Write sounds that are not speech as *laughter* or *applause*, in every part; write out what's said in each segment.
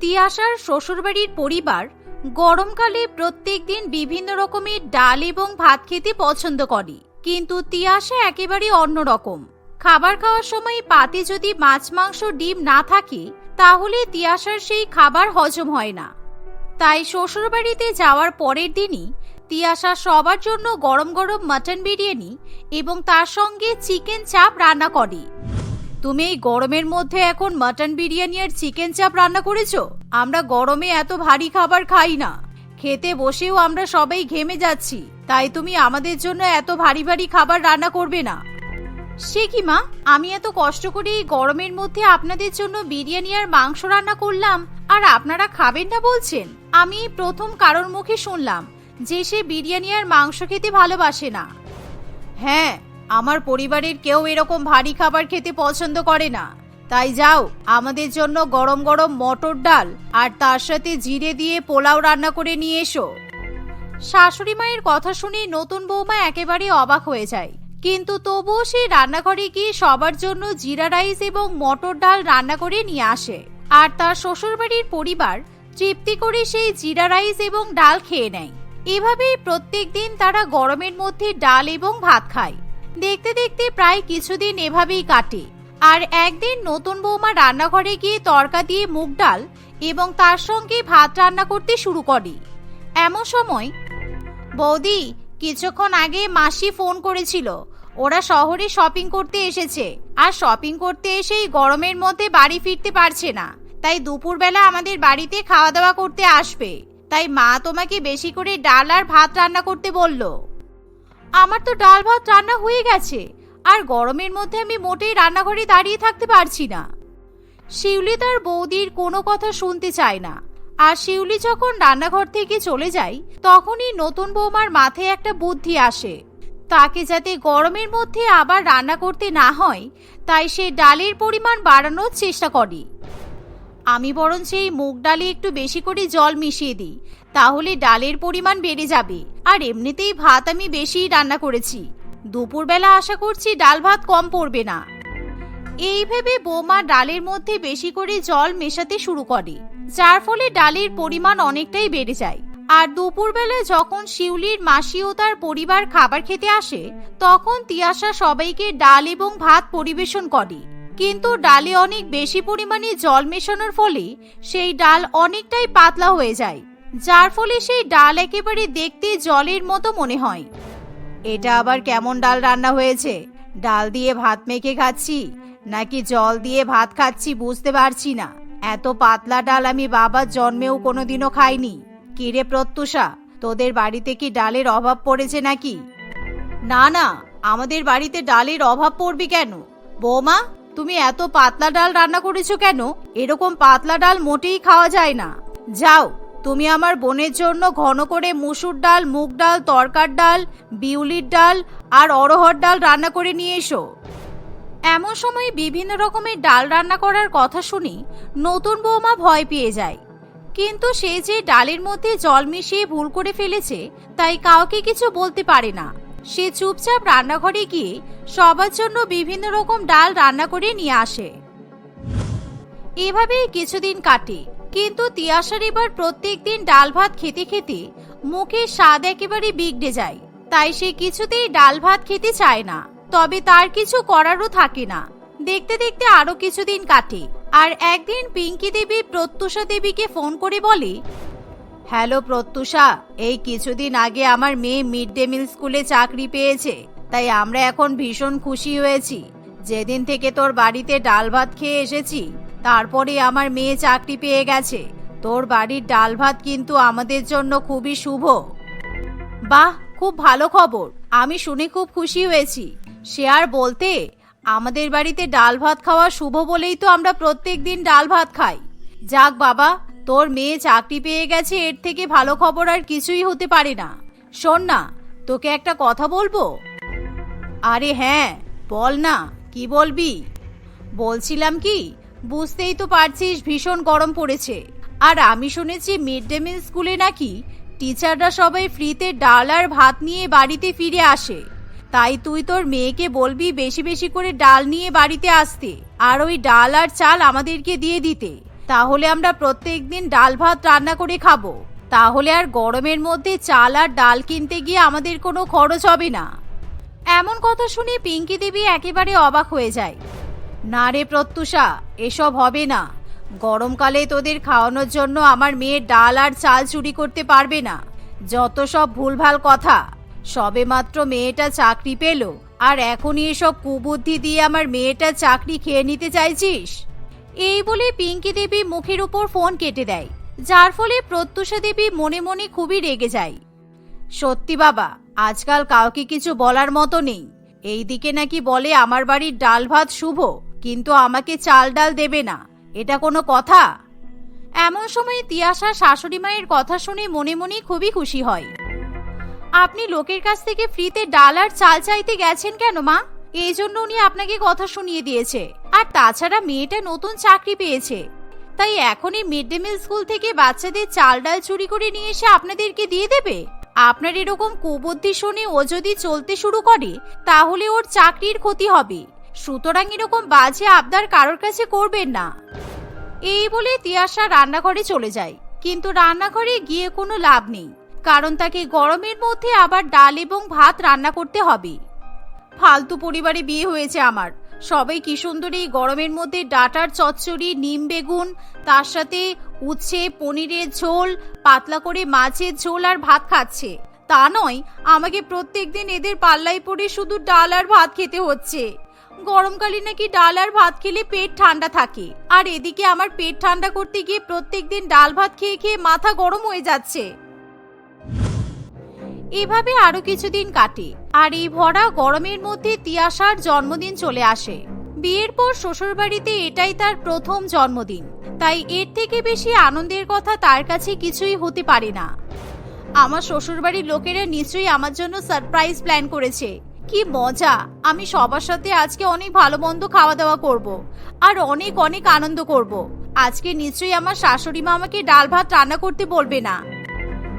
তিয়াশার শ্বশুরবাড়ির পরিবার গরমকালে প্রত্যেক দিন বিভিন্ন রকমের ডাল এবং ভাত খেতে পছন্দ করে। কিন্তু তিয়াশা একেবারে অন্যরকম খাবার খাওয়ার সময় পাতে যদি মাছ, মাংস, ডিম না থাকে, তাহলে তিয়াশার সেই খাবার হজম হয় না। তাই শ্বশুরবাড়িতে যাওয়ার পরের দিনই তিয়াশা সবার জন্য গরম গরম মাটন বিরিয়ানি এবং তার সঙ্গে চিকেন চাপ রান্না করে। তুমি এই গরমের মধ্যে এখন মাটন বিরিয়ানি আর চিকেন চাপ রান্না করেছ? আমরা গরমে এত ভারী খাবার খাই না। খেতে বসেও আমরা সবাই ঘেমে যাচ্ছি। তাই তুমি আমাদের জন্য এত ভারী ভারী খাবার রান্না করবে না। সে কি মা? আমি এত কষ্ট করে এই গরমের মধ্যে আপনাদের জন্য বিরিয়ানি আর মাংস রান্না করলাম, আর আপনারা খাবেন না বলছেন? আমি প্রথম কারোর মুখে শুনলাম যে সে বিরিয়ানি আর মাংস খেতে ভালোবাসে না। হ্যাঁ আমার পরিবারের কেউ এরকম ভারী খাবার খেতে পছন্দ করে না। তাই যাও, আমাদের জন্য গরম গরম মটর ডাল আর তার সাথে জিরে দিয়ে পোলাও রান্না করে নিয়ে এসো। শাশুড়ি মায়ের কথা শুনে নতুন বৌমা একেবারে অবাক হয়ে যায়। কিন্তু তবুও সে রান্নাঘরে গিয়ে সবার জন্য জিরা রাইস এবং মটর ডাল রান্না করে নিয়ে আসে। আর তার শ্বশুরবাড়ির পরিবার তৃপ্তি করে সেই জিরা রাইস এবং ডাল খেয়ে নেয়। এভাবেই প্রত্যেক দিন তারা গরমের মধ্যে ডাল এবং ভাত খায়। দেখতে দেখতে প্রায় কিছুদিন এভাবেই কাটে। আর একদিন নতুন বৌমা রান্নাঘরে গিয়ে তরকা দিয়ে মুগ ডাল এবং তার সঙ্গে ভাত রান্না করতে শুরু করে। এমন সময়, বৌদি, কিছুক্ষণ আগে মাসি ফোন করেছিল। ওরা শহরে শপিং করতে এসেছে। আর শপিং করতে এসেই গরমের মধ্যে বাড়ি ফিরতে পারছে না। তাই দুপুরবেলা আমাদের বাড়িতে খাওয়া দাওয়া করতে আসবে। তাই মা তোমাকে বেশি করে ডাল আর ভাত রান্না করতে বলল। আমার তো ডাল ভাত রান্না হয়ে গেছে। আর গরমের মধ্যে আমি মোটেই রান্নাঘরে দাঁড়িয়ে থাকতে পারছি না। শিউলি তার বৌদির কোনো কথা শুনতে চায় না। আর শিউলি যখন রান্নাঘর থেকে চলে যায়, তখনই নতুন বৌমার মাথায় একটা বুদ্ধি আসে। তাকে যাতে গরমের মধ্যে আবার রান্না করতে না হয়, তাই সে ডালের পরিমাণ বাড়ানোর চেষ্টা করে। আমি বরং সেই মুগ ডালে একটু বেশি করে জল মিশিয়ে দিই তাহলে ডালের পরিমাণ বেড়ে যাবে। আর এমনিতেই ভাত আমি বেশিই রান্না করেছি। দুপুরবেলা আশা করছি ডাল ভাত কম পড়বে না। এই ভেবে বৌমা ডালের মধ্যে বেশি করে জল মেশাতে শুরু করে, যার ফলে ডালের পরিমাণ অনেকটাই বেড়ে যায়। আর দুপুরবেলা যখন শিউলির মাসি ও তার পরিবার খাবার খেতে আসে, তখন তিয়াশা সবাইকে ডাল এবং ভাত পরিবেশন করে। কিন্তু ডালে অনেক বেশি পরিমাণে জল মেশানোর ফলে সেই ডাল অনেকটাই পাতলা হয়ে যায়। যার ফলে সেই ডাল একেবারে দেখতে জলের মতো মনে হয়। এটা আবার কেমন ডাল রান্না হয়েছে? ডাল দিয়ে ভাত মেখে খাচ্ছি, নাকি জল দিয়ে ভাত খাচ্ছি বুঝতে পারছি না। এত পাতলা ডাল আমি বাবার জন্মেও কোনোদিনও খাইনি। কিরে প্রত্যুষা, তোদের বাড়িতে কি ডালের অভাব পড়েছে নাকি? না না, আমাদের বাড়িতে ডালের অভাব পড়বে কেন? বৌমা, তুমি এত পাতলা ডাল রান্না করেছ কেন? এরকম পাতলা ডাল মোটেই খাওয়া যায় না। যাও তুমি আমার বোনের জন্য ঘন করে মুসুর ডাল, মুগ ডাল, তরকার ডাল, বিউলির ডাল আর অরহর ডাল রান্না করে নিয়ে এসো। এমন সময় বিভিন্ন রকমের ডাল রান্না করার কথা শুনি নতুন বৌমা ভয় পেয়ে যায়। কিন্তু সে যে ডালের মধ্যে জল মিশিয়ে ভুল করে ফেলেছে, তাই কাউকে কিছু বলতে পারে না। সে চুপচাপ রান্নাঘরে গিয়ে সবার জন্য বিভিন্ন রকম ডাল রান্না করে নিয়ে আসে। এভাবেই কিছুদিন কাটে। কিন্তু তিয়াশার এবার প্রত্যেক দিন ডাল ভাত খেতে খেতে মুখের স্বাদ একেবারে বিগড়ে যায়। তাই সে কিছুতেই ডাল ভাত খেতে চায় না। তবে তার কিছু করারও থাকে না। দেখতে দেখতে আরও কিছুদিন কাটে আর একদিন পিঙ্কি দেবী প্রত্যুষা দেবীকে ফোন করে বলে, হ্যালো প্রত্যুষা, এই কিছুদিন আগে আমার মেয়ে মিড ডে মিল স্কুলে চাকরি পেয়েছে, তাই আমরা এখন ভীষণ খুশি হয়েছি। যেদিন থেকে তোর বাড়িতে ডাল ভাত খেয়ে এসেছি তারপরে আমার মেয়ে চাকরি পেয়ে গেছে। তোর বাড়ির ডাল ভাত কিন্তু আমাদের জন্য খুবই শুভ। বাহ, খুব ভালো খবর। আমি শুনে খুব খুশি হয়েছি। সে আর বলতে, আমাদের বাড়িতে ডাল ভাত খাওয়া শুভ বলেই তো আমরা প্রত্যেক দিন ডাল ভাত খাই। যাক বাবা, তোর মেয়ে চাকরি পেয়ে গেছে, এর থেকে ভালো খবর আর কিছুই হতে পারে না। শোন না, তোকে একটা কথা বলব? আরে হ্যাঁ বল না, কি বলবি? বলছিলাম কি বুঝতেই তো পারছিস ভীষণ গরম পড়েছে। আর আমি শুনেছি মিড ডে মিল স্কুলে নাকি টিচাররা সবাই ফ্রিতে ডাল আর ভাত নিয়ে বাড়িতে ফিরে আসে। তাই তুই তোর মেয়েকে বলবি বেশি বেশি করে ডাল নিয়ে বাড়িতে আসতে আর ওই ডাল আর চাল আমাদেরকে দিয়ে দিতে। তাহলে আমরা প্রত্যেক দিন ডাল ভাত রান্না করে খাব। তাহলে আর গরমের মধ্যে চাল আর ডাল কিনতে গিয়ে আমাদের কোনো খরচ হবে না। এমন কথা শুনে পিঙ্কি দেবী একেবারে অবাক হয়ে যায়। না রে প্রত্যুষা, এসব হবে না। গরমকালে তোদের খাওয়ানোর জন্য আমার মেয়ে ডাল আর চাল চুরি করতে পারবে না। যত সব ভুলভাল কথা, সবে মাত্র মেয়েটা চাকরি পেল, আর এখনই এসব কুবুদ্ধি দিয়ে আমার মেয়েটা চাকরি খেয়ে নিতে চাইছিস? এই বলে পিঙ্কি দেবী মুখের উপর ফোন কেটে দেয়, যার ফলে প্রত্যুষা দেবী মনে মনে খুবই রেগে যায়। সত্যি বাবা, আজকাল কাউকে কিছু বলার মতো নেই। এই দিকে নাকি বলে আমার বাড়ির ডাল ভাত শুভ। কিন্তু আমাকে চাল ডাল দেবে না। এটা কোনো কথা? এমন সময় তিয়াশা শাশুড়ি মায়ের কথা শুনে মনে মনে খুবই খুশি হয়। আপনি লোকের কাছ থেকে ফ্রিতে ডাল আর চাল চাইতে গেছেন কেন, মা? এই জন্য উনি আপনাকে কথা শুনিয়ে দিয়েছে। আর তাছাড়া মেয়েটা নতুন চাকরি পেয়েছে। তাই এখনই মিড ডে মিল স্কুল থেকে বাচ্চাদের চাল ডাল চুরি করে নিয়ে এসে আপনাদেরকে দিয়ে দেবে? আপনার এরকম কুবুদ্ধি শুনে ও যদি চলতে শুরু করে, তাহলে ওর চাকরির ক্ষতি হবে। সুতরাং এরকম বাজে আবদার কারোর কাছে করবেন না। এই বলে তিয়াশা রান্নাঘরে চলে যায়। কিন্তু রান্নাঘরে গিয়ে কোনো লাভ নেই। কারণ তাকে গরমের মধ্যে আবার ডাল এবং ভাত রান্না করতে হবে। ফালতু পরিবারে বিয়ে হয়েছে আমার। সবাই কি সুন্দর এই গরমের মধ্যে ডাটার চচ্চড়ি, নিম বেগুন, তার সাথে উচ্ছে, পনিরের ঝোল, পাতলা করে মাছের ঝোল আর ভাত খাচ্ছে। তা নয়, আমাকে প্রত্যেকদিন এদের পাল্লাই পড়ে শুধু ডাল আর ভাত খেতে হচ্ছে। গরমকালে নাকি ডাল আর ভাত খেলে পেট ঠান্ডা থাকে। আর এদিকে আমার পেট ঠান্ডা করতে গিয়ে প্রত্যেক দিন ডাল ভাত খেয়ে খেয়ে মাথা গরম হয়ে যাচ্ছে। এভাবে আরও কিছুদিন কাটে, আর এই ভরা গরমের মধ্যে তিয়াশার জন্মদিন চলে আসে। বিয়ের পর শ্বশুরবাড়িতে এটাই তার প্রথম জন্মদিন, তাই এর থেকে বেশি আনন্দের কথা তার কাছে কিছুই হতে পারে না। আমার শ্বশুরবাড়ির লোকেরা নিশ্চয়ই আমার জন্য সারপ্রাইজ প্ল্যান করেছে। কি মজা। আমি সবার সাথে আজকে অনেক ভালো মন্দ খাওয়া দাওয়া করব আর অনেক অনেক আনন্দ করব। আজকে নিশ্চয়ই আমার শাশুড়ি মা আমাকে ডাল ভাত রান্না করতে বলবে না।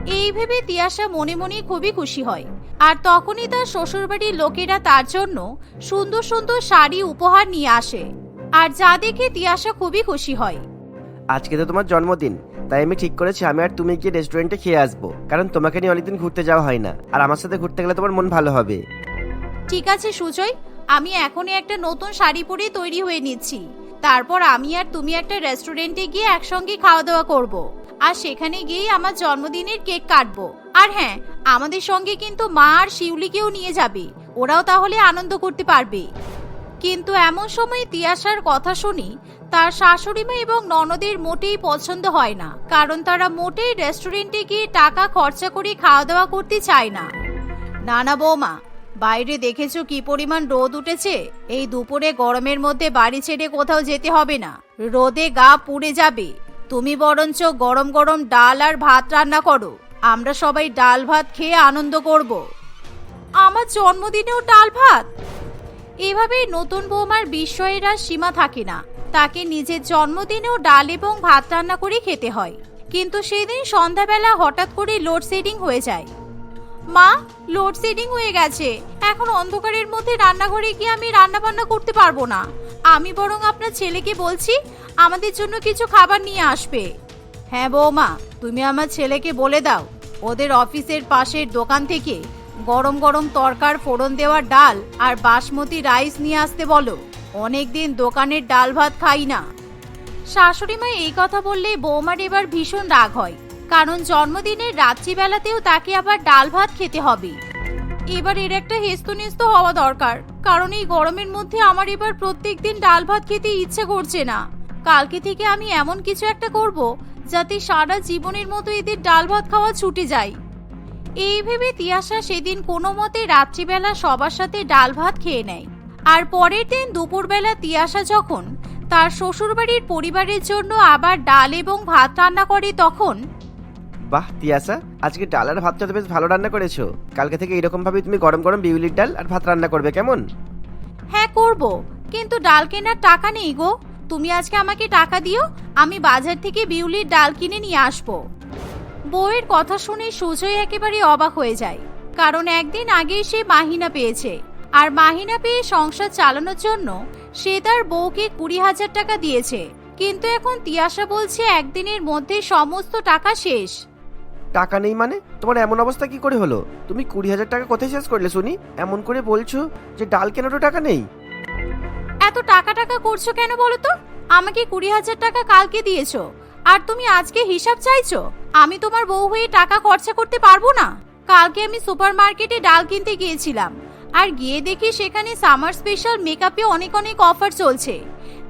এই ভেবে তিয়াশা মনে মনে খুবই খুশি হয়। আর তখনই তার শ্বশুরবাড়ির লোকেরা তার জন্য সুন্দর সুন্দর শাড়ি উপহার নিয়ে আসে। আর যা দেখে তিয়াশা খুবই খুশি হয়। আজকে তো তোমার জন্মদিন। তাই আমি ঠিক করেছি, আমি আর তুমি গিয়ে রেস্টুরেন্টে খেয়ে আসব। কারণ তোমাকে নিয়ে অনেকদিন ঘুরতে যাওয়া হয় না। আর আমার সাথে ঘুরতে গেলে তোমার মন ভালো হবে। ঠিক আছে, সুজয়। আমি এখনই একটা নতুন শাড়ি পরে তৈরি হয়ে নিচ্ছি। তারপর আমি আর তুমি একটা রেস্টুরেন্টে গিয়ে একসঙ্গে খাওয়া দাওয়া করব। আর সেখানে গিয়েই আমার জন্মদিনের কেক কাটবো। আর হ্যাঁ আমাদের সঙ্গে কিন্তু মা আর শিউলিকেও নিয়ে যাবে। ওরাও তাহলে আনন্দ করতে পারবে। কিন্তু এমন সময় তিয়াশার কথা শুনি, তার শাশুড়ি মা এবং ননদের মোটেই পছন্দ হয় না। কারণ তারা মোটেই রেস্টুরেন্টে গিয়ে টাকা খরচা করে খাওয়া দাওয়া করতে চায় না। না না, বৌমা বাইরে দেখেছ কি পরিমাণ রোদ উঠেছে? এই দুপুরে গরমের মধ্যে বাড়ি ছেড়ে কোথাও যেতে হবে না। রোদে গা পুড়ে যাবে। তুমি বরঞ্চ গরম গরম ডাল আর ভাত রান্না করো। আমরা সবাই ডাল ভাত খেয়ে আনন্দ করব। আমার জন্মদিনেও ডাল ভাত? এভাবেই নতুন বৌমার বিস্ময়ের আর সীমা থাকে না। তাকে নিজের জন্মদিনেও ডাল এবং ভাত রান্না করে খেতে হয়। কিন্তু সেদিন সন্ধ্যাবেলা হঠাৎ করে লোডশেডিং হয়ে যায়। মা লোডশেডিং হয়ে গেছে। এখন অন্ধকারের মধ্যে রান্নাঘরে গিয়ে আমি রান্না বান্না করতে পারব না। আমি বরং আপনার ছেলেকে বলছি আমাদের জন্য কিছু খাবার নিয়ে আসবে। হ্যাঁ বৌমা তুমি আমার ছেলেকে বলে দাও। ওদের অফিসের পাশের দোকান থেকে গরম গরম তরকার ফোড়ন দেওয়া ডাল আর বাসমতি রাইস নিয়ে আসতে বলো। অনেকদিন দোকানের ডাল ভাত খাই না। শাশুড়ি মা এই কথা বললে বৌমার এবার ভীষণ রাগ হয়। কারণ জন্মদিনের রাত্রিবেলাতেও তাকে আবার ডাল ভাত খেতে হবে। এবার এর একটা হেস্তনেস্ত হওয়া দরকার, কারণ এই গরমের মধ্যে আমার এবার প্রত্যেক দিন ডাল ভাত খেতে ইচ্ছে করছে না। কালকে থেকে আমি এমন কিছু একটা করব, যাতে সারা জীবনের মতো এদের ডাল ভাত খাওয়া ছুটে যায়। এই ভেবে তিয়াশা সেদিন কোনো মতে রাত্রিবেলা সবার সাথে ডাল ভাত খেয়ে নেয়। আর পরের দিন দুপুরবেলা তিয়াশা যখন তার শ্বশুরবাড়ির পরিবারের জন্য আবার ডাল এবং ভাত রান্না করে, তখন বাহ, তিয়াসা, আজকে ডাল আর ভাতটা তো বেশ ভালো রান্না করেছ। কালকে থেকে এরকম ভাবে তুমি গরম গরম বিউলির ডাল আর ভাত রান্না করবে, কেমন? হ্যাঁ করব। কিন্তু ডাল কেনার টাকা নেই গো। তুমি আজকে আমাকে টাকা দিও, আমি বাজার থেকে বিউলির ডাল কিনে নিয়ে আসব। বউয়ের কথা শুনে সুজয় একেবারে অবাক হয়ে যায়। কারণ একদিন আগেই সে মাহিনা পেয়েছে। আর মাহিনা পেয়ে সংসার চালানোর জন্য সে তার বউকে কুড়ি হাজার টাকা দিয়েছে। কিন্তু এখন তিয়াশা বলছে একদিনের মধ্যে সমস্ত টাকা শেষ। টাকা নেই মানে? তোমার এমন অবস্থা কি করে হলো? তুমি কুড়ি হাজার টাকা কোথায় শেষ করলে শুনি? এমন করে বলছো যে ডাল কেনারও টাকা নেই? এত টাকা টাকা করছ কেন বলো তো? আমাকে কুড়ি হাজার টাকা কালকে দিয়েছ। আর তুমি আজকে হিসাব চাইছো? আমি তোমার বউ হয়ে টাকা খরচা করতে পারব না? কালকে আমি সুপার মার্কেটে ডাল কিনতে গিয়েছিলাম। আর গিয়ে দেখি সেখানে সামার স্পেশাল মেকআপে অনেক অনেক অফার চলছে।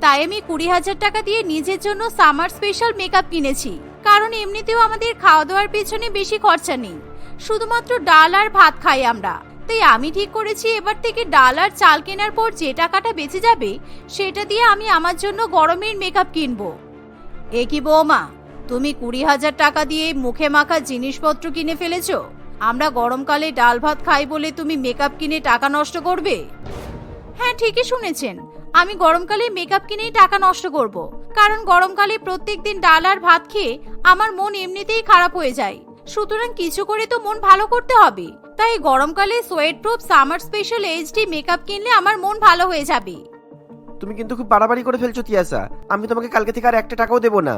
তাই আমি কুড়ি হাজার টাকা দিয়ে নিজের জন্য সামার স্পেশাল মেকআপ কিনেছি। কারণ এমনিতেও আমাদের খাওয়া দাওয়ার পেছনে বেশি খরচা নেই। শুধুমাত্র ডাল আর ভাত খাই আমরা। তাই আমি ঠিক করেছি এবার থেকে ডাল আর চাল কেনার পর যে টাকাটা বেঁচে যাবে, সেটা দিয়ে আমি আমার জন্য গরমের মেকআপ কিনব। এ কি বৌমা, তুমি কুড়ি হাজার টাকা দিয়ে মুখে মাখা জিনিসপত্র কিনে ফেলেছ? আমরা গরমকালে ডাল ভাত খাই বলে তুমি মেকআপ কিনে টাকা নষ্ট করবে? হ্যাঁ ঠিকই শুনেছেন। আমি গরমকালে মেকআপ কিনেই টাকা নষ্ট করব। কারণ গরমকালে প্রত্যেক দিন ডাল আর ভাত খেয়ে আমার মন এমনিতেই খারাপ হয়ে যায়। সুতরাং কিছু করে তো মন ভালো করতে হবে। তাই গরমকালে sweat proof summer special HD makeup কিনলে আমার মন ভালো হয়ে যাবে। তুমি কিন্তু খুব বাড়াবাড়ি করে ফেলছো, তিয়াসা। আমি তোমাকে কালকে থেকে আর একটা টাকাও দেবো না।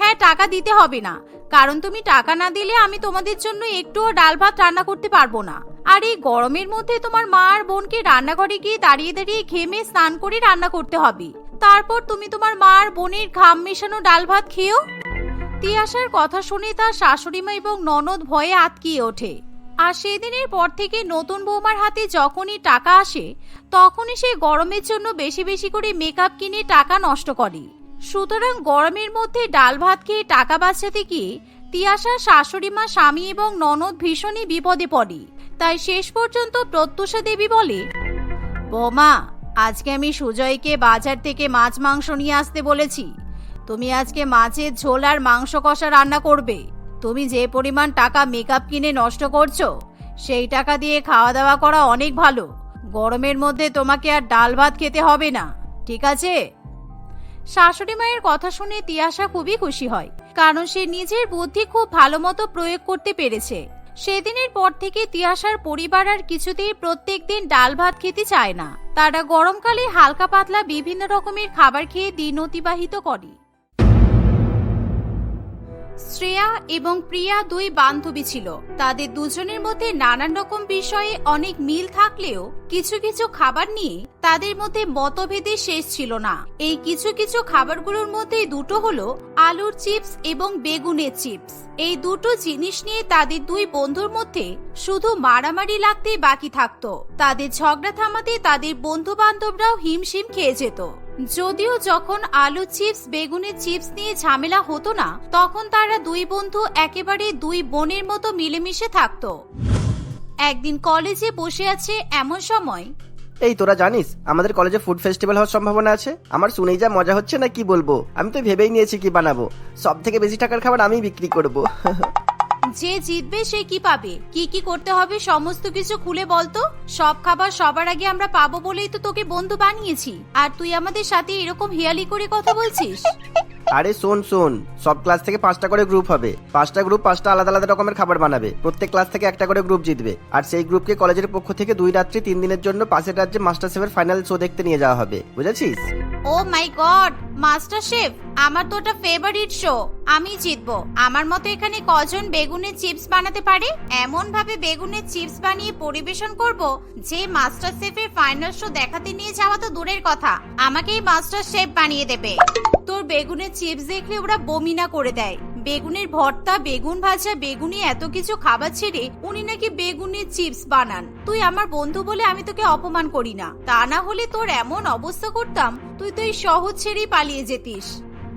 হ্যাঁ টাকা দিতে হবে না। কারণ তুমি টাকা না দিলে আমি তোমাদের জন্য একটুও ডাল ভাত রান্না করতে পারব না। আর এই গরমের মধ্যে তোমার মা আর বোনকে রান্নাঘরে গিয়ে দাঁড়িয়ে দাঁড়িয়ে ঘেমে স্নান করে রান্না করতে হবে। তারপর তুমি তোমার মা আর বোনের ঘাম মেশানো ডাল ভাত খেয়েও? তিয়াসার কথা শুনে তার শাশুড়িমা এবং ননদ ভয়ে আতকিয়ে ওঠে। আর সেদিনের পর থেকে নতুন বৌমার হাতে যখনই টাকা আসে, তখনই সে গরমের জন্য বেশি বেশি করে মেকআপ কিনে টাকা নষ্ট করে। সুতরাং গরমের মধ্যে ডাল ভাত খেয়ে টাকা বাঁচাতে গিয়ে তিয়াসার শাশুড়ি মা, স্বামী এবং ননদ ভীষণই বিপদে পড়ে। তাই শেষ পর্যন্ত প্রত্যুষা দেবী বলে, বৌমা, আজকে আমি সুজয়কে বাজার থেকে মাছ মাংস নিয়ে আসতে বলেছি। তুমি আজকে মাছের ঝোল আর মাংস কষা রান্না করবে। তুমি যে পরিমাণ টাকা মেকআপ কিনে নষ্ট করছ, সেই টাকা দিয়ে খাওয়া দাওয়া করা অনেক ভালো। গরমের মধ্যে তোমাকে আর ডাল ভাত খেতে হবে না। ঠিক আছে? শাশুড়ি মায়ের কথা শুনে তিয়াশা খুবই খুশি হয়, কারণ সে নিজের বুদ্ধি খুব ভালো মতো প্রয়োগ করতে পেরেছে। সেদিনের পর থেকে তিয়াশার পরিবার আর কিছুতেই প্রত্যেক দিন ডাল ভাত খেতে চায় না। তারা গরমকালে হালকা পাতলা বিভিন্ন রকমের খাবার খেয়ে দিন অতিবাহিত করে। শ্রেয়া এবং প্রিয়া দুই বান্ধবী ছিল। তাদের দুজনের মধ্যে নানান রকম বিষয়ে অনেক মিল থাকলেও কিছু কিছু খাবার নিয়ে তাদের মধ্যে মতভেদে শেষ ছিল না। এই কিছু কিছু খাবারগুলোর মধ্যে দুটো হলো আলুর চিপস এবং বেগুনের চিপস। এই দুটো জিনিস নিয়ে তাদের দুই বন্ধুর মধ্যে শুধু মারামারি লাগতেই বাকি থাকতো। তাদের ঝগড়া থামাতে তাদের বন্ধু বান্ধবরাও হিমশিম খেয়ে যেত। যদিও যখন আলু চিপস বেগুনের চিপস নিয়ে ঝামেলা হতো না, তখন তারা দুই বন্ধু একেবারে দুই বোনের মতো মিলেমিশে থাকতো। একদিন কলেজে বসে আছে এমন সময়। এই তোরা জানিস, আমাদের কলেজে ফুড ফেস্টিভ্যাল হওয়ার সম্ভাবনা আছে? আমার শুনেই যা মজা হচ্ছে না কি বলব? আমি তো ভেবেই নিয়েছি কি বানাবো। সব থেকে বেশি টাকার খাবার আমি বিক্রি করব। *laughs* যে জিতবে সে কি পাবে? কি কি করতে হবে? সমস্ত কিছু খুলে বলতো সব খাবার সবার আগে আমরা পাবো বলেই তো তোকে বন্ধু বানিয়েছি। আর তুই আমাদের সাথে এরকম হিয়ালি করে কথা বলছিস? আরে শোন শোন, সব ক্লাস থেকে পাঁচটা করে গ্রুপ হবে। পাঁচটা গ্রুপ পাঁচটা আলাদা আলাদা রকমের খাবার বানাবে। প্রত্যেক ক্লাস থেকে একটা করে গ্রুপ জিতবে। আর সেই গ্রুপকে কলেজের পক্ষ থেকে দুই রাত্রি, তিন দিনের জন্য পাশের রাজ্যে মাস্টার শেফের ফাইনাল শো দেখতে নিয়ে যাওয়া হবে। বুঝেছিস? Oh my god master chef আমার তো ওটা ফেভারিট শো আমি জিতবো। আমার মতো এখানে কজন বেগুনের চিপস বানাতে পারে? এমন ভাবে বেগুনের চিপস বানিয়ে পরিবেশন করব, যে মাস্টার শেফের ফাইনাল শো দেখাতে নিয়ে যাওয়া তো দূরের কথা। আমাকেই মাস্টার শেফ বানিয়ে দেবে। তোর বেগুনের চিপস দেখলে ওরা বমিনা করে দেয়। বেগুনের ভর্তা, বেগুন ভাজা, বেগুনি এত কিছু খাবার ছেড়ে উনি নাকি বেগুনের চিপস বানান। তুই আমার বন্ধু বলে আমি তোকে অপমান করি না। তা না হলে তোর এমন অবস্থা করতাম, তুই তো এই শহর ছেড়েই পালিয়ে যেতিস।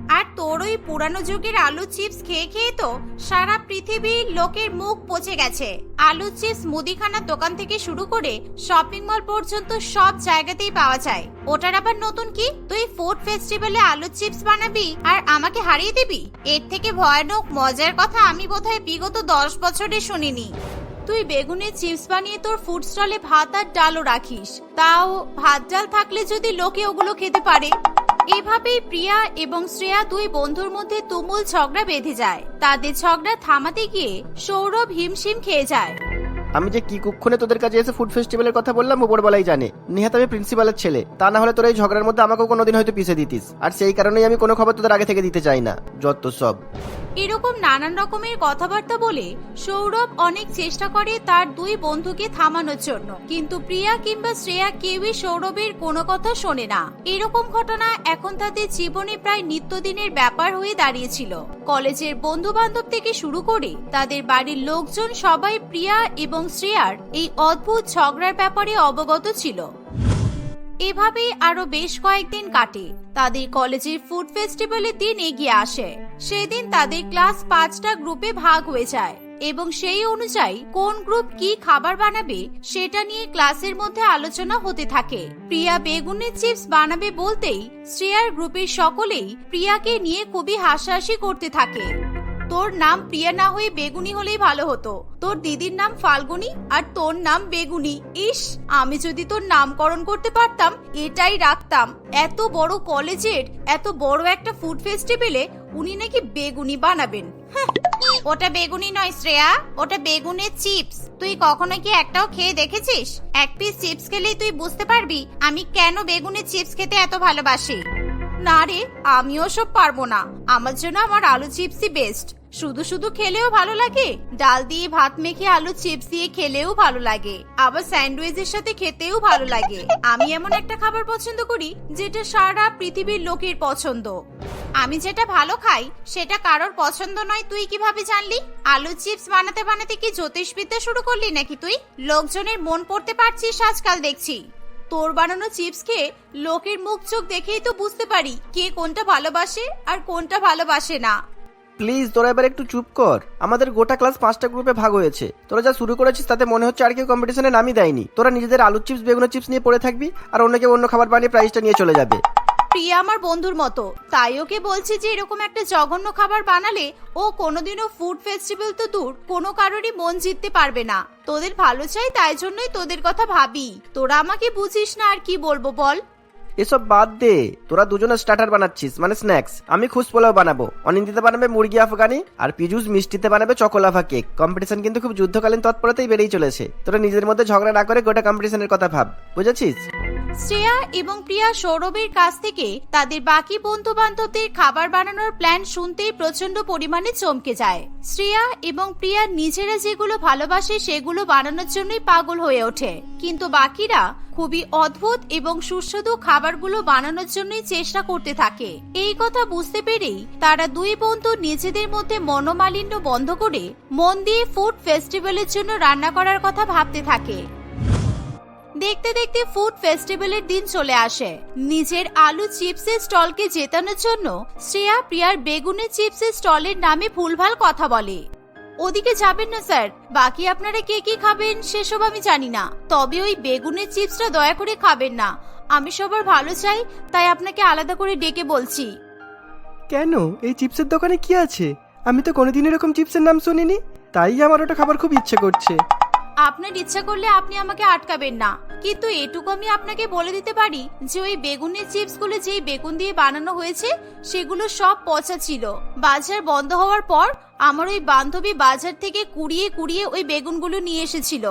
আর তোর ওই পুরানো যুগের আলু চিপস খেয়ে খেয়ে তো সারা পৃথিবীর লোকের মুখ পচে গেছে। আলু চিপস মুদিখানার দোকান থেকে শুরু করে শপিং মল পর্যন্ত সব জায়গাতেই পাওয়া যায়। ওটার আবার নতুন কি? তুই ফুড ফেস্টিভ্যালে আলু চিপস বানাবি আর আমাকে হারিয়ে দিবি? এর থেকে ভয়ানক, মজার কথা আমি বোধহয় বিগত দশ বছরে শুনিনি। তুই বেগুনের চিপস বানিয়ে তোর ফুড স্টলে ভাত আর ডালও রাখিস। তাও ভাত ডাল থাকলে যদি লোকে ওগুলো খেতে পারে। এভাবেই প্রিয়া এবং শ্রেয়া দুই বন্ধুর মধ্যে তুমুল ঝগড়া বেঁধে যায়। তাদের ঝগড়া থামাতে গিয়ে সৌরভ হিমশিম খেয়ে যায়। আমি যে কি কুক্ষণে তোদের কাছে এসে ফুড ফেস্টিভ্যালের কথা বললাম উপরবেলাই জানে। নিহাত আমি প্রিন্সিপালের ছেলে। তা না হলে তোর এই ঝগড়ার মধ্যে আমাকেও কোনোদিন হয়তো পিছিয়ে দিতিস। আর সেই কারণেই আমি কোনো খবর তোদের আগে থেকে দিতে চাই না। যত সব। এরকম নানান রকমের কথাবার্তা বলে সৌরভ অনেক চেষ্টা করে তার দুই বন্ধুকে থামানোর জন্য। কিন্তু প্রিয়া কিংবা শ্রেয়া কেউই সৌরভের কোনো কথা শোনে না। এরকম ঘটনা এখন তাদের জীবনে প্রায় নিত্যদিনের ব্যাপার হয়ে দাঁড়িয়েছিল। কলেজের বন্ধু বান্ধব থেকে শুরু করে তাদের বাড়ির লোকজন সবাই প্রিয়া এবং শ্রেয়ার এই অদ্ভুত ঝগড়ার ব্যাপারে অবগত ছিল। এভাবেই আরও বেশ কয়েকদিন কাটে। তাদের কলেজের ফুড ফেস্টিভ্যালের দিন এগিয়ে আসে। সেদিন তাদের ক্লাস পাঁচটা গ্রুপে ভাগ হয়ে যায় এবং সেই অনুযায়ী কোন গ্রুপ কি খাবার বানাবে সেটা নিয়ে ক্লাসের মধ্যে আলোচনা হতে থাকে। প্রিয়া বেগুনের চিপস বানাবে বলতেই শ্রেয়ার গ্রুপের সকলেই প্রিয়াকে নিয়ে খুবই হাসাহাসি করতে থাকে। তোর নাম প্রিয়া না হয়ে বেগুনি হলেই ভালো হতো। তোর দিদির নাম ফাল্গুনি আর তোর নাম বেগুনি। ইস, আমি যদি তোর নামকরণ করতে পারতাম, এটাই রাখতাম। এত বড় কলেজের, এত বড় একটা ফুড ফেস্টিভ্যালে উনি নাকি বেগুনি বানাবেন। ওটা বেগুনি নয় শ্রেয়া, ওটা বেগুনের চিপস। তুই কখনো কি একটাও খেয়ে দেখেছিস? এক পিস চিপস খেলেই তুই বুঝতে পারবি আমি কেন বেগুনের চিপস খেতে এত ভালোবাসি। না রে আমিও সব পারব না। আমার জন্য আমার আলু চিপসই বেস্ট শুধু শুধু খেলেও ভালো লাগে? ডাল দিয়ে ভাত মেখে আলু চিপস দিয়ে খেলেও ভালো লাগে। আবার স্যান্ডউইচের সাথে খেতেও ভালো লাগে। আমি এমন একটা খাবার পছন্দ করি, যেটা সারা পৃথিবীর লোকের পছন্দ। আমি যেটা ভালো খাই, সেটা কারোর পছন্দ নয়। তুই কীভাবে জানলি? আলু চিপস বানাতে বানাতে কি জ্যোতিষবিদ্যা শুরু করলি নাকি তুই? লোকজনের মন পড়তে পারছিস আজকাল দেখছি। তোর বানানো চিপস খেয়ে লোকের মুখ চোখ দেখেই তো বুঝতে পারি কে কোনটা ভালোবাসে আর কোনটা ভালোবাসে না। প্লিজ, তোরা এবার একটু চুপ কর। আমাদের গোটা ক্লাস পাঁচটা গ্রুপে ভাগ হয়েছে। তোরা যা শুরু করেছিস তাতে মনে হচ্ছে আর কেউ কম্পিটিশনে নামই দেয়নি। তোরা নিজেদের আলু চিপস বেগুনের চিপস নিয়ে পড়ে থাকবি আর অন্য কেউ অন্য খাবার বানিয়ে প্রাইজটা নিয়ে চলে যাবে। প্রিয়া আমার বন্ধুর মতো। তাই ওকে বলছি যে এরকম একটা জঘন্য খাবার বানালে ও কোনোদিনও ফুড ফেস্টিভ্যাল তো দূর কোনো কারোরই মন জিততে পারবে না। তোদের ভালো চাই, তাই জন্যই তোদের কথা ভাবি। তোরা আমাকে বুঝিস না আর কি বলব বল। এসব বাদ দে। তোরা দুজনে স্টার্টার বানাচ্ছিস মানে স্ন্যাক্স আমি খুশ পোলাও বানাবো। অনিন্দিতে বানাবে মুরগি আফগানি, আর পিজুস মিষ্টিতে বানাবে চকোলাভা কেক কম্পিটিশন কিন্তু খুব যুদ্ধকালীন তৎপরতাই বেড়েই চলেছে। তোরা নিজেদের মধ্যে ঝগড়া না করে গোটা কম্পিটিশনের কথা ভাব। বুঝেছিস? শ্রেয়া এবং প্রিয়া সৌরভের কাছ থেকে তাদের বাকি বন্ধু বান্ধবদের খাবার বানানোর প্ল্যান শুনতেই প্রচণ্ড পরিমাণে চমকে যায়। শ্রেয়া এবং প্রিয়া নিজেরা যেগুলো ভালোবাসে সেগুলো বানানোর জন্যই পাগল হয়ে ওঠে। কিন্তু বাকিরা খুবই অদ্ভুত এবং সুস্বাদু খাবারগুলো বানানোর জন্যই চেষ্টা করতে থাকে। এই কথা বুঝতে পেরেই তারা দুই বন্ধু নিজেদের মধ্যে মনোমালিন্য বন্ধ করে মন দিয়ে ফুড ফেস্টিভ্যালের জন্য রান্না করার কথা ভাবতে থাকে। দেখতে দেখতে ফুড ফেস্টিভ্যালের দিন চলে আসে। নিজের আলু চিপসের স্টলকে জেতানোর জন্য শ্রেয়া প্রিয়ার বেগুনের চিপসের স্টলের নামে ভুলভাল কথা বলে। ওদিকে যাবেন না স্যার। বাকি আপনারা কে কি খাবেন সেসব আমি জানি না। তবে ওই বেগুনের চিপসটা দয়া করে খাবেন না। আমি সবার ভালো চাই তাই আপনাকে আলাদা করে ডেকে বলছি। কেন? এই চিপসের দোকানে কি আছে? আমি তো কোনোদিন এরকম চিপসের নাম শুনিনি। তাই আমার ওটা খাবার খুব ইচ্ছে করছে। আপনার ইচ্ছা করলে আপনি আমাকে আটকাবেন না। কিন্তু এটুকু আমি আপনাকে বলে দিতে পারি যে ওই বেগুনের চিপসগুলো যেই বেগুন দিয়ে বানানো হয়েছে সেগুলো সব পচা ছিল। বাজার বন্ধ হওয়ার পর আমার ওই বান্ধবী বাজার থেকে কুড়িয়ে কুড়িয়ে ওই বেগুনগুলো নিয়ে এসেছিল।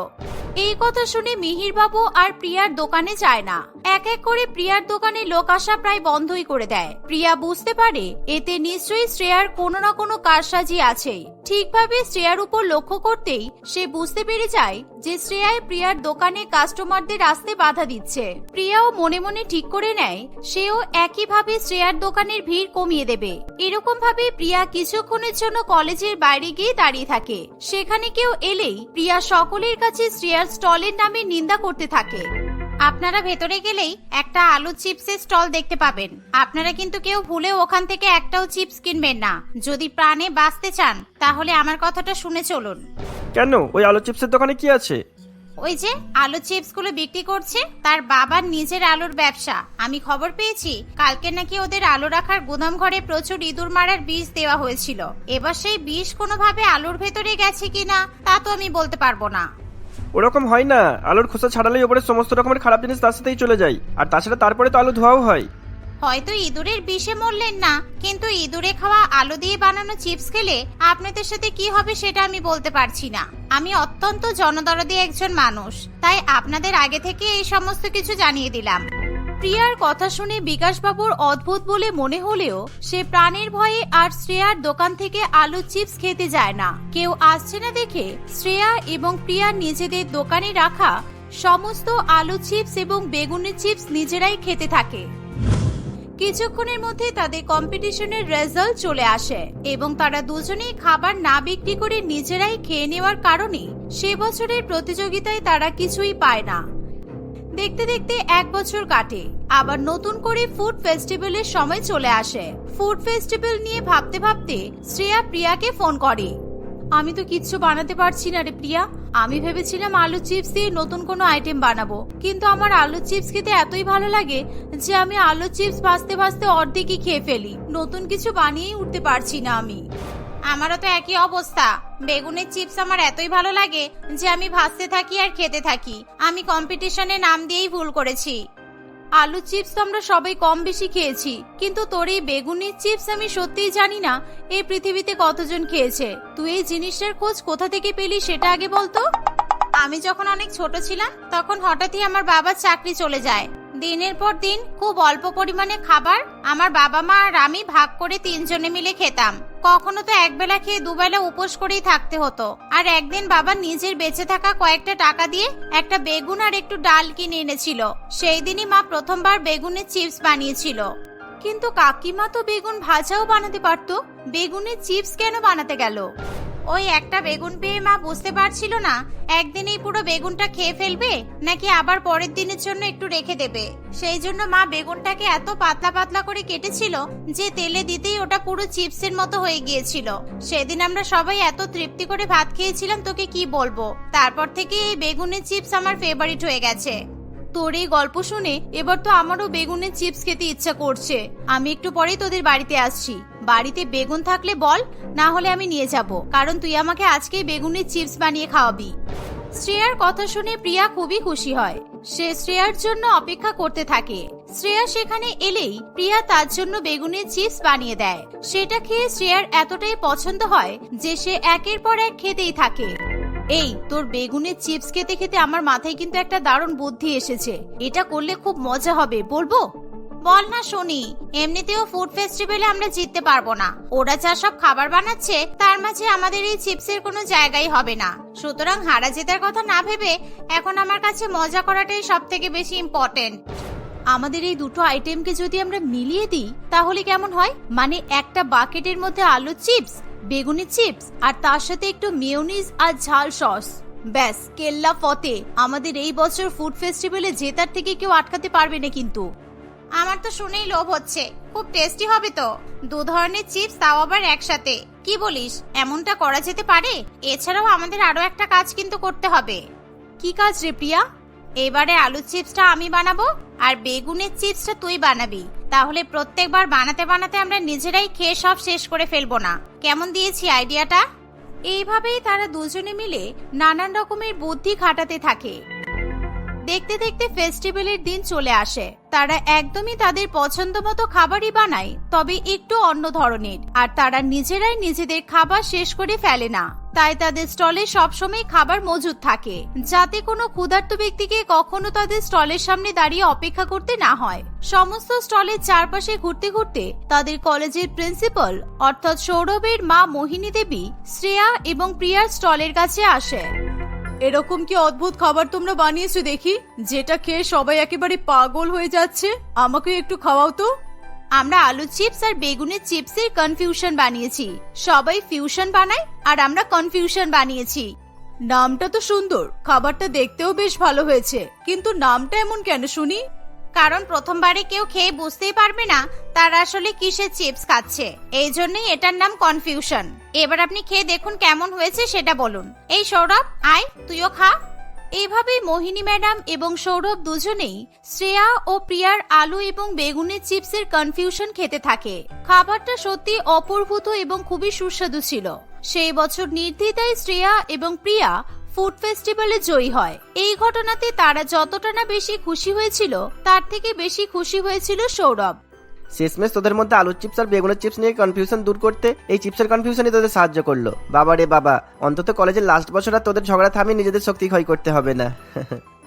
এই কথা শুনে মিহির বাবু আর প্রিয়ার দোকানে যায় না। এক এক করে প্রিয়ার দোকানে লোক আসা প্রায় বন্ধই করে দেয়। প্রিয়া বুঝতে পারে, এতে নিশ্চয়ই শ্রেয়ার কোনো না কোনো কারসাজি আছেই। ঠিকভাবে শ্রেয়ার উপর লক্ষ্য করতেই সে বুঝতে পেরে যায় যে শ্রেয়ায় প্রিয়ার দোকানে কাস্টমারদের আসতে বাধা দিচ্ছে। প্রিয়াও মনে মনে ঠিক করে নেয়, সেও একইভাবে শ্রেয়ার দোকানের ভিড় কমিয়ে দেবে। এরকম ভাবে প্রিয়া কিছুক্ষণের জন্য কলেজের বাইরে গিয়ে দাঁড়িয়ে থাকে। সেখানে কেউ এলেই প্রিয়া সকলের কাছে শ্রেয়ার স্টলের নামে নিন্দা করতে থাকে। আপনারা ভেতরে গেলেই একটা আলু চিপসের স্টল দেখতে পাবেন। আপনারা কিন্তু কেউ ভুলে ওখান থেকে একটাও চিপস কিনবেন না। যদি প্রাণে বাঁচতে চান, তাহলে আমার কথাটা শুনে চলুন। কেন? ওই আলু চিপসের দোকানে কি আছে? ওই যে, আলু চিপসগুলো বিক্রি করছে, তার বাবার নিজের আলুর ব্যবসা। আমি খবর পেয়েছি, কালকে নাকি ওদের আলু রাখার গুদাম ঘরে প্রচুর ইঁদুর মারার বিষ দেওয়া হয়েছিল। এবার সেই বিষ কোনোভাবে আলুর ভেতরে গেছে কিনা, তা তো আমি বলতে পারব না। ওরকম হয় না। আলুর খোসা ছাড়ালেই ওপরে সমস্ত রকমের খারাপ জিনিস তার সাথেই চলে যায়। আর তাছাড়া তারপরে তো আলু ধোয়াও হয়। হয়তো ইঁদুরের বিষে মরলেন না, কিন্তু ইঁদুরে খাওয়া আলু দিয়ে বানানো চিপস খেলে আপনাদের সাথে কি হবে সেটা আমি বলতে পারছি না। আমি অত্যন্ত জনদরদি একজন মানুষ, তাই আপনাদের আগে থেকে এই সমস্ত কিছু জানিয়ে দিলাম। প্রিয়ার কথা শুনে বিকাশবাবুর অদ্ভুত বলে মনে হলেও সে প্রাণের ভয়ে আর শ্রেয়ার দোকান থেকে আলু চিপস খেতে যায় না। কেউ আসছে না দেখে শ্রেয়া এবং প্রিয়া নিজেদের দোকানে রাখা সমস্ত আলু চিপস এবং বেগুনের চিপস নিজেরাই খেতে থাকে। কিছুক্ষণের মধ্যে তাদের কম্পিটিশনের রেজাল্ট চলে আসে এবং তারা দুজনেই খাবার না বিক্রি করে নিজেরাই খেয়ে নেওয়ার কারণে সে বছরের প্রতিযোগিতায় তারা কিছুই পায় না। দেখতে দেখতে এক বছর কাটে, আবার নতুন করে ফুড ফেস্টিভ্যালের সময় চলে আসে। ফুড ফেস্টিভ্যাল নিয়ে ভাবতে ভাবতে শ্রেয়া প্রিয়াকে ফোন করে। আমি তো কিচ্ছু বানাতে পারছি না রে প্রিয়া। আমি ভেবেছিলাম আলু চিপস দিয়ে নতুন কোনো আইটেম বানাবো। কিন্তু আমার আলু চিপস খেতে এতই ভালো লাগে যে আমি আলু চিপস ভাজতে ভাজতে অর্ধেকই খেয়ে ফেলি। নতুন কিছু বানিয়েই উঠতে পারছি না আমি। আমারও তো একই অবস্থা। বেগুনের চিপস আমার এতই ভালো লাগে যে আমি ভাজতে থাকি আর খেতে থাকি। আমি কম্পিটিশনে নাম দিয়েই ভুল করেছি। আলু চিপস তো আমরা সবাই কম বেশি খেয়েছি, কিন্তু তোর এই বেগুনের চিপস আমি সত্যিই জানি না, এই পৃথিবীতে কতজন খেয়েছে। তুই এই জিনিসটার খোঁজ কোথা থেকে পেলি সেটা আগে বলতো আমি যখন অনেক ছোট ছিলাম, তখন হঠাৎই আমার বাবার চাকরি চলে যায়। দিনের পর দিন খুব অল্প পরিমাণে খাবার আমার বাবা মা আর আমি ভাগ করে তিনজনে মিলে খেতাম। কখনো তো একবেলা খেয়ে দুবেলা উপোস করেই থাকতে হতো। আর একদিন বাবা নিজের বেঁচে থাকা কয়েকটা টাকা দিয়ে একটা বেগুন আর একটু ডাল কিনে এনেছিল। সেই দিনই মা প্রথমবার বেগুনের চিপস বানিয়েছিল। কিন্তু কাকিমা তো বেগুন ভাজাও বানাতে পারতো। বেগুনের চিপস কেন বানাতে গেল? ওই একটা বেগুন পেয়ে মা বুঝতে পারছিল না, একদিনেই পুরো বেগুনটা খেয়ে ফেলবে, নাকি আবার পরের দিনের জন্য একটু রেখে দেবে? সেই জন্য মা বেগুনটাকে এত পাতলা পাতলা করে কেটেছিল যে তেলে দিতেই ওটা পুরো চিপসের মতো হয়ে গিয়েছিল। সেদিন আমরা সবাই এত তৃপ্তি করে ভাত খেয়েছিলাম, তোকে কি বলব? তারপর থেকে এই বেগুনের চিপস আমার ফেভারিট হয়ে গেছে। তোর এই গল্প শুনে এবার তো আমারও বেগুনের চিপস খেতে ইচ্ছা করছে। আমি একটু পরেই তোদের বাড়িতে আসছি। বাড়িতে বেগুন থাকলে বল, না হলে আমি নিয়ে যাব। কারণ তুই আমাকে আজকেই বেগুনের চিপস বানিয়ে খাওয়াবি। শ্রেয়ার কথা শুনে প্রিয়া খুবই খুশি হয়। সে শ্রেয়ার জন্য অপেক্ষা করতে থাকে। শ্রেয়া সেখানে এলেই প্রিয়া তার জন্য বেগুনের চিপস বানিয়ে দেয়। সেটা খেয়ে শ্রেয়ার এতটাই পছন্দ হয় যে সে একের পর এক খেতেই থাকে। এই, তোর বেগুনের চিপস খেতে খেতে আমার মাথায় কিন্তু একটা দারুণ বুদ্ধি এসেছে। এটা করলে খুব মজা হবে, বলব? বল না শুনি, এমনিতেও ফুড ফেস্টিভ্যালে আমরা জিততে পারব না। ওরা যা সব খাবার বানাচ্ছে, তার মাঝে আমাদের এই চিপসের কোনো জায়গাই হবে না। সুতরাং হারা জেতার কথা না ভেবে এখন আমার কাছে মজা করাটাই সব থেকে বেশি ইম্পর্টেন্ট আমাদের এই দুটো আইটেমকে যদি আমরা মিলিয়ে দিই, তাহলে কেমন হয়? মানে একটা বাকেটের মধ্যে আলু চিপস, বেগুনি চিপস, আর তার সাথে একটু মেয়োনিজ আর ঝাল সস ব্যাস, কেল্লা ফতে। আমাদের এই বছর ফুড ফেস্টিভ্যালে জেতার থেকে কেউ আটকাতে পারবে না কিন্তু। আমার তো শুনেই লোভ হচ্ছে। খুব টেস্টি হবে তো। দু ধরনের চিপস তাও আবার একসাথে। কি বলিস, এমনটা করা যেতে পারে? এছাড়াও আমাদের আরও একটা কাজ কিন্তু করতে হবে। কি কাজ রে প্রিয়া? এবারে আলু চিপসটা আমি বানাবো, আর বেগুনের চিপসটা তুই বানাবি। তাহলে প্রত্যেকবার বানাতে বানাতে আমরা নিজেরাই খেয়ে সব শেষ করে ফেলব না। কেমন দিয়েছি আইডিয়াটা এইভাবেই তারা দুজনে মিলে নানান রকমের বুদ্ধি খাটাতে থাকে। দেখতে দেখতে ফেস্টিভ্যালের দিন চলে আসে। তারা একদমই তাদের পছন্দ মতো খাবারই বানায়, তবে একটু অন্য ধরনের। আর তারা নিজেরাই নিজেদের খাবার শেষ করে ফেলে না। তাই তাদের স্টলে সবসময় খাবার মজুদ থাকে, যাতে কোনো ক্ষুধার্ত ব্যক্তিকে কখনো তাদের স্টলের সামনে দাঁড়িয়ে অপেক্ষা করতে না হয়। সমস্ত স্টলের চারপাশে ঘুরতে ঘুরতে তাদের কলেজের প্রিন্সিপাল, অর্থাৎ সৌরভের মা মোহিনী দেবী, শ্রেয়া এবং প্রিয়ার স্টলের কাছে আসে। এরকম কি অদ্ভুত খাবার তোমরা বানিয়েছো দেখি? যেটা খেয়ে সবাই একেবারে পাগল হয়ে যাচ্ছে। আমাকে একটু খাওয়াও তো। আমরা আলু চিপস আর বেগুনের চিপসের কনফিউশন বানিয়েছি। সবাই ফিউশন বানায় আর আমরা কনফিউশন বানিয়েছি। নামটা তো সুন্দর। খাবারটা দেখতেও বেশ ভালো হয়েছে। কিন্তু নামটা এমন কেন শুনি? কারণ প্রথমবারে কেউ খেয়ে বুঝতেই পারবে না তারা আসলে কিসের চিপস খাচ্ছে। এই জন্যই এটার নাম কনফিউশন। এবার আপনি খেয়ে দেখুন কেমন হয়েছে সেটা বলুন। এই সৌরভ, আয়, তুইও খা। এইভাবেই মোহিনী ম্যাডাম এবং সৌরভ দুজনেই শ্রেয়া ও প্রিয়ার আলু এবং বেগুনের চিপসের কনফিউশন খেতে থাকে। খাবারটা সত্যি অপূর্ভূত এবং খুবই সুস্বাদু ছিল। সেই বছর নির্দ্বিধায় শ্রেয়া এবং প্রিয়া ফুড ফেস্টিভ্যালে জয়ী হয়। এই ঘটনাতে তারা যতটা না বেশি খুশি হয়েছিল, তার থেকে বেশি খুশি হয়েছিল সৌরভ। শেষমেশ তোদের মধ্যে আলুর চিপস আর বেগুনের চিপস নিয়ে কনফিউশন দূর করতে এই চিপসের কনফিউশনই তোদের সাহায্য করল। বাবা রে বাবা, অন্তত কলেজের লাস্ট বছর আর তোদের ঝগড়া থামিয়ে নিজেদের শক্তি ক্ষয় করতে হবে না। *laughs*